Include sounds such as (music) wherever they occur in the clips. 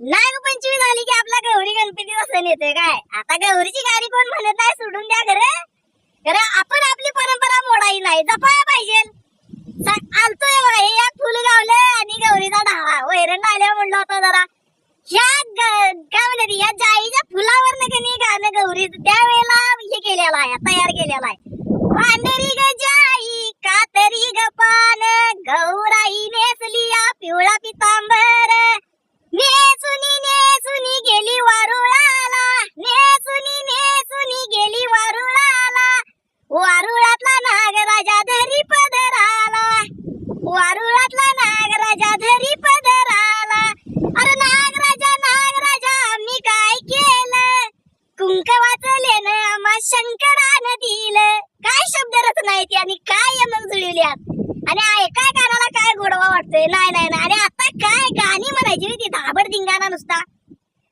नागपंचमी झाली की आपला गौरी गणपतीचा सण येतोय काय? आता गौरीची गाडी कोण म्हणत नाही? सोडून द्या घर. खरं आपण आपली परंपरा मोडाई नाही. जपाया पाहिजे. आलतोय बघा हे एक फुल गावलं आणि गौरीचा ढाळा वैरण आल्या म्हणलं होता जरा. ह्या काय म्हणते या जाईच्या फुलावर कधी गाणं गौरी त्यावेळेला हे केलेला आहे तयार केलेला आहे. नागराजा धरी पदराला. अरे नागराजा नागराजा आम्ही काय केलं? कुंकवाचं लेणं आम्हा शंकरानं दिलं. काय शब्द रचना आहे आणि काय यमक जुळवल्यात आणि ऐकाय कानाला काय गोडवा वाटतोय? नाही नाही नाही. आणि आता काय गाणी म्हणायची होती? धाबड धिंगाणा नुसता.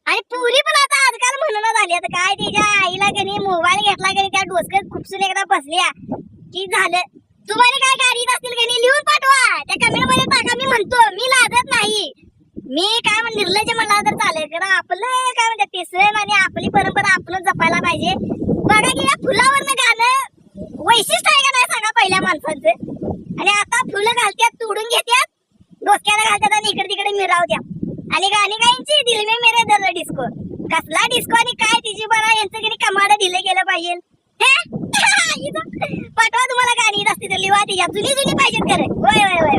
आणि पुरी पण आता आजकाल म्हणणं झाली आता काय तिच्या आईला कधी मोबाईल घेतला कधी त्या डोसक्यात खुपसून एकदा बसल्या. की झालं. तुम्हाला काय गाडी असतील कधी लिहून पाठवा त्या कमेंटमध्ये टाका मी म्हणतो मी लाजत नाही मी काय म्हणजे निर्लज म्हणला तर चालेल. कारण आपलं काय म्हणतात ते आणि आपली परंपरा आपलं जपायला पाहिजे. बघा की या फुलावरनं गाणं वैशिष्ट्य आहे का नाही सांगा पहिल्या माणसांचं. आणि आता फुलं घालत्यात तोडून घेत्यात डोक्याला घालतात आणि इकडे तिकडे मिरावत्यात. आणि गाणी गायची दिल मे मेरे दर डिस्को. कसला डिस्को आणि काय तिची बरा यांचं किती कमाड दिलं गेलं पाहिजे. (laughs) पाठवा तुम्हाला गाणी असते तर लिवा ती जुनी जुनी पाहिजेत खरं. होय होय होय.